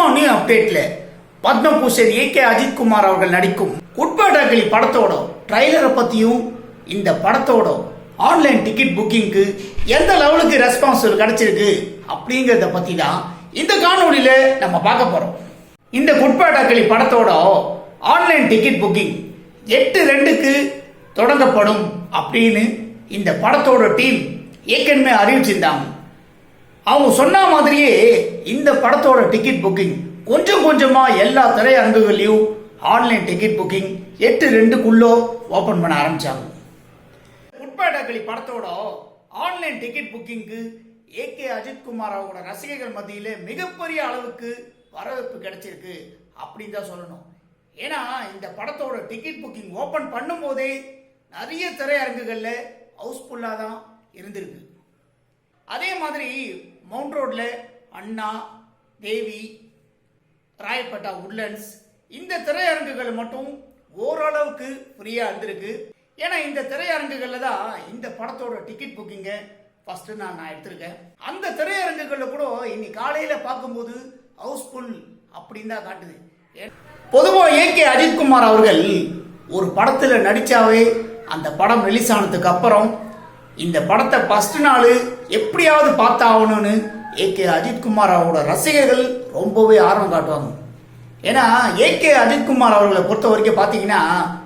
Cinema new அப்டேட்ல Padma Bhushan A K Ajithkumar அவர்கள் நடிக்கும் உட்பாட்டாக்களி படத்தோட ட்ரைலரை பத்தியும் இந்த படத்தோட ஆன்லைன் டிக்கெட் புக்கிங்க்கு எந்த லெவலுக்கு ரெஸ்பான்ஸ் கிடைச்சிருக்கு அப்படிங்கறத பத்தி தான் இந்த காணொளியில நம்ம பார்க்க போறோம். இந்த குட்பாட்டாக்களி படத்தோட ஆன்லைன் டிக்கெட் புக்கிங் எட்டு ரெண்டுக்கு தொடங்கப்படும் அப்படின்னு இந்த படத்தோட டீம் ஏற்கனவே அறிவிச்சிருந்தாங்க. அவங்க சொன்ன மாதிரியே இந்த படத்தோட டிக்கெட் புக்கிங் கொஞ்சம் கொஞ்சமா எல்லா திரையரங்குகள்லையும் ஆன்லைன் டிக்கெட் புக்கிங் எட்டு ரெண்டுக்குள்ளோ ஓபன் பண்ண ஆரம்பிச்சாங்க. உட்பேட்டகளி படத்தோட ஆன்லைன் டிக்கெட் புக்கிங்க்கு ஏ கே அஜித்குமார் அவங்களோட ரசிகர்கள் மத்தியில் மிகப்பெரிய அளவுக்கு வரவேற்பு கிடைச்சிருக்கு அப்படின்னு தான் சொல்லணும். ஏன்னா இந்த படத்தோட டிக்கெட் புக்கிங் ஓப்பன் பண்ணும்போதே நிறைய திரையரங்குகளில் ஹவுஸ்ஃபுல்லாக தான் இருந்திருக்கு. அதே மாதிரி மவுண்ட் ரோட்ல அண்ணா தேவி ராயப்பேட்டா உட்லண்ட்ஸ் இந்த திரையரங்குகள் மட்டும் ஓரளவுக்கு ஃப்ரீயாக இருந்திருக்கு. ஏன்னா இந்த திரையரங்குகளில் தான் இந்த படத்தோட டிக்கெட் புக்கிங்கை ஃபர்ஸ்ட் நான் நான் எடுத்திருக்கேன். அந்த திரையரங்குகளில் கூட இன்னைக்கு காலையில் பார்க்கும்போது ஹவுஸ்ஃபுல் அப்படின்னு தான் காட்டுது. பொதுவாக ஏ கே அஜித்குமார் அவர்கள் ஒரு படத்தில் நடிச்சாவே அந்த படம் ரிலீஸ் ஆனதுக்கு அப்புறம் இந்த படத்தை ஃபஸ்ட் நாள் எப்படியாவது பார்த்தாகணும்னு ஏகே அஜித்குமார் அவரோட ரசிகர்கள் ரொம்பவே ஆர்வம் காட்டுவாங்க. ஏன்னா ஏகே அஜித்குமார் அவர்களை பொறுத்த வரைக்கும் பார்த்தீங்கன்னா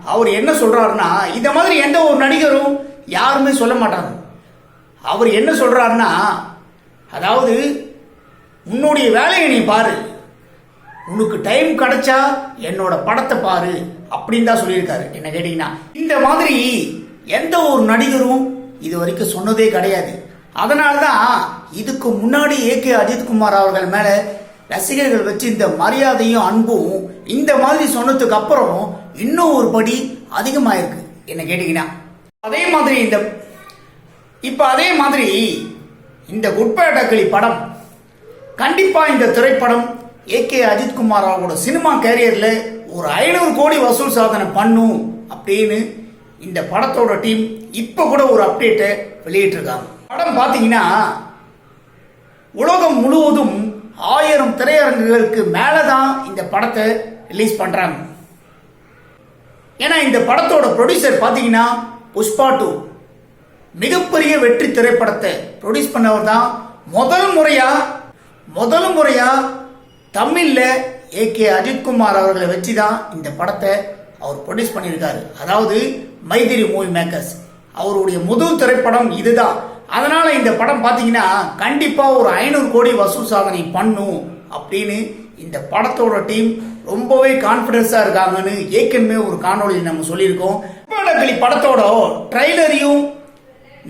அவர் என்ன சொல்கிறாருன்னா இந்த மாதிரி எந்த ஒரு நடிகரும் யாருமே சொல்ல மாட்டாங்க. அவர் என்ன சொல்கிறாருன்னா அதாவது உன்னுடைய வேலையை நீ பாரு. உனக்கு டைம் கிடைச்சா என்னோட படத்தை பாரு. அப்படின்னு தான் சொல்லியிருக்காரு. என்ன கேட்டிங்கன்னா இந்த மாதிரி எந்த ஒரு நடிகரும் இது வரைக்கும் சொன்னதே கிடையாது. அதனால தான் இதுக்கு முன்னாடி ஏ கே அஜித்குமார் அவர்கள் மேல ரசிகர்கள் வச்சு இந்த மரியாதையும் அன்பும் இந்த மாதிரி சொன்னதுக்கு அப்புறம் இன்னும் ஒரு படி அதிகமாயிருக்கு. என்ன கேட்டீங்கன்னா அதே மாதிரி இந்த இப்ப அதே மாதிரி இந்த குட்பேட்டக்கிளி படம் கண்டிப்பா இந்த திரைப்படம் ஏ கே அஜித்குமார் அவரோட சினிமா கேரியர்ல ஒரு ஐநூறு கோடி வசூல் சாதனை பண்ணும் அப்படின்னு இந்த படத்தோட டீம் இப்போ கூட ஒரு அப்டேட்டை வெளியிட்டிருக்காங்க. படம் பார்த்தீங்கன்னா உலகம் முழுவதும் ஆயிரம் திரையரங்குகளுக்கு மேலே தான் இந்த படத்தை ரிலீஸ் பண்ணுறாங்க ஏன்னா இந்த படத்தோட ப்ரொடியூசர் பார்த்தீங்கன்னா புஷ்பா டூ. மிகப்பெரிய வெற்றி திரைப்படத்தை ப்ரொடியூஸ் பண்ணவர் தான் முதல் முறையாக முதல் முறையாக தமிழில் ஏ கே அஜித்குமார் அவர்களை வச்சு தான் இந்த படத்தை அவர் ப்ரொடியூஸ் பண்ணியிருக்காரு. அதாவது மைதிரி மூவி மேக்கர்ஸ் அவருடைய முதல் திரைப்படம் இதுதான். அதனால இந்த படம் பார்த்தீங்கன்னா கண்டிப்பாக ஒரு ஐநூறு கோடி வசூல் சாதனை பண்ணும் அப்படின்னு இந்த படத்தோட டீம் ரொம்பவே கான்ஃபிடென்ஸாக இருக்காங்கன்னு ஏற்கனவே ஒரு காணொலியில் நம்ம சொல்லியிருக்கோம். படங்களி படத்தோட ட்ரைலரையும்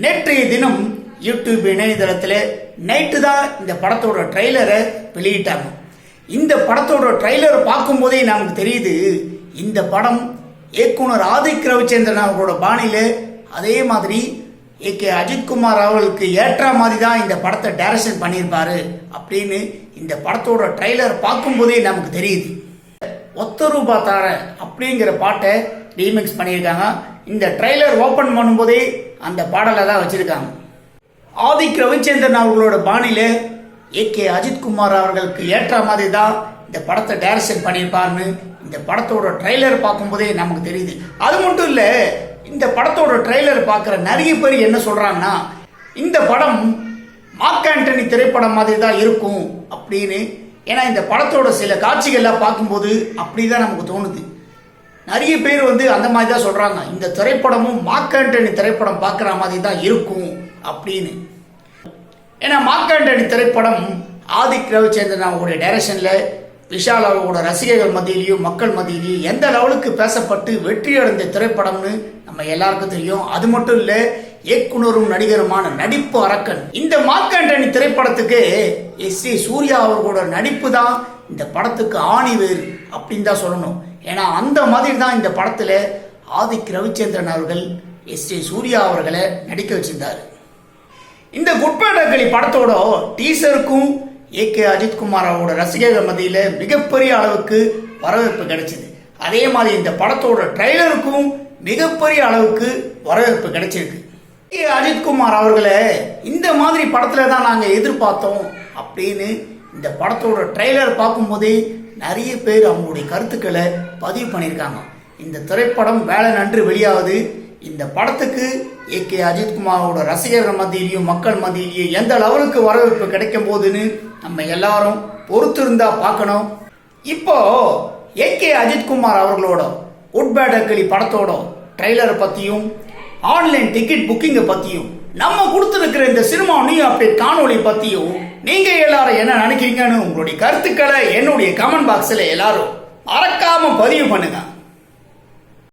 நேற்றைய தினம் யூடியூப் இணையதளத்தில் நைட்டு தான் இந்த படத்தோட ட்ரைலரை வெளியிட்டாங்க. இந்த படத்தோட ட்ரைலரை பார்க்கும்போதே நமக்கு தெரியுது இந்த படம் இயக்குனர் ஆதிக் ரவிச்சந்திரன் அவர்களோட பாணியில் அதே மாதிரி ஏ கே அஜித்குமார் அவர்களுக்கு ஏற்ற மாதிரி தான் இந்த படத்தை டைரக்ஷன் பண்ணியிருப்பாரு அப்படின்னு இந்த படத்தோட ட்ரைலர் பார்க்கும்போதே நமக்கு தெரியுது. ஒத்த ரூபா தார அப்படிங்கிற பாட்டை ரீமிக்ஸ் பண்ணியிருக்காங்க. இந்த ட்ரைலர் ஓப்பன் பண்ணும்போதே அந்த பாடலை தான் வச்சுருக்காங்க. ஆதிக் ரவிச்சந்திரன் அவர்களோட பாணியில் ஏ கே அஜித்குமார் அவர்களுக்கு ஏற்ற மாதிரி தான் இந்த படத்தை டைரக்ஷன் பண்ணியிருப்பாருன்னு இந்த படத்தோட ட்ரைலர் பார்க்கும்போதே நமக்கு தெரியுது. அது மட்டும் இல்லை இந்த படத்தோட ட்ரைலர் பார்க்குற நிறைய பேர் என்ன சொல்கிறாங்கன்னா இந்த படம் மார்க் ஆண்டனி திரைப்படம் மாதிரி தான் இருக்கும் அப்படின்னு. ஏன்னா இந்த படத்தோட சில காட்சிகள்லாம் பார்க்கும்போது அப்படி தான் நமக்கு தோணுது. நிறைய பேர் வந்து அந்த மாதிரி தான் சொல்கிறாங்க இந்த திரைப்படமும் மார்க் ஆண்டனி திரைப்படம் பார்க்குற மாதிரி தான் இருக்கும் அப்படின்னு. ஏன்னா மார்க் ஆண்டனி திரைப்படம் ஆதிக் ரவிச்சந்திரன் அவங்களுடைய டைரக்ஷனில் விஷால் ரசிகர்கள் மத்தியிலையும் மக்கள் மத்தியிலையும் எந்த லெவலுக்கு பேசப்பட்டு வெற்றி அடைந்த திரைப்படம்னு நம்ம எல்லாருக்கும் தெரியும். அது மட்டும் இல்ல இயக்குனரும் நடிகருமான நடிப்பு அரக்கன். இந்த மார்க்கண்டனி திரைப்படத்துக்கு எஸ் ஏ சூர்யா அவர்களோட நடிப்பு தான் இந்த படத்துக்கு ஆணிவேர் அப்படின்னு தான் சொல்லணும். ஏன்னா அந்த மாதிரி தான் இந்த படத்துல ஆதிக் ரவிச்சந்திரன் அவர்கள் எஸ் ஏ சூர்யா அவர்களை நடிக்க வச்சிருந்தார். இந்த குட்பேட்டகளி படத்தோட டீசருக்கும் ஏ கே அஜித்குமார் அவரோட ரசிகர்கள் மத்தியில் மிகப்பெரிய அளவுக்கு வரவேற்பு கிடைச்சிது. அதே மாதிரி இந்த படத்தோட ட்ரைலருக்கும் மிகப்பெரிய அளவுக்கு வரவேற்பு கிடைச்சிருக்கு. ஏ அஜித்குமார் அவர்களை இந்த மாதிரி படத்தில் தான் நாங்கள் எதிர்பார்த்தோம் அப்படின்னு இந்த படத்தோட ட்ரெய்லர் பார்க்கும்போதே நிறைய பேர் அவங்களுடைய கருத்துக்களை பதிவு பண்ணியிருக்காங்க. இந்த திரைப்படம் வேலை நன்று வெளியாகுது இந்த படத்துக்கு ஏ கே அஜித்குமாரோட ரசிகர்கள் மத்தியிலையும் மக்கள் மத்தியிலையும் எந்த லெவலுக்கு வரவேற்பு கிடைக்கும் போதுன்னு நம்ம எல்லாரும் பொறுத்திருந்தா பார்க்கணும். இப்போ ஏ கே அஜித்குமார் அவர்களோட உட்பேட் அக்கிளி படத்தோட ட்ரெய்லரை பற்றியும் ஆன்லைன் டிக்கெட் புக்கிங்கை பற்றியும் நம்ம கொடுத்துருக்கிற இந்த சினிமா நியூ அப்டேட் காணொலி பற்றியும் நீங்கள் எல்லாரும் என்ன நினைக்கிறீங்கன்னு உங்களுடைய கருத்துக்களை என்னுடைய கமெண்ட் பாக்ஸில் எல்லாரும் மறக்காம பதிவு பண்ணுங்கள்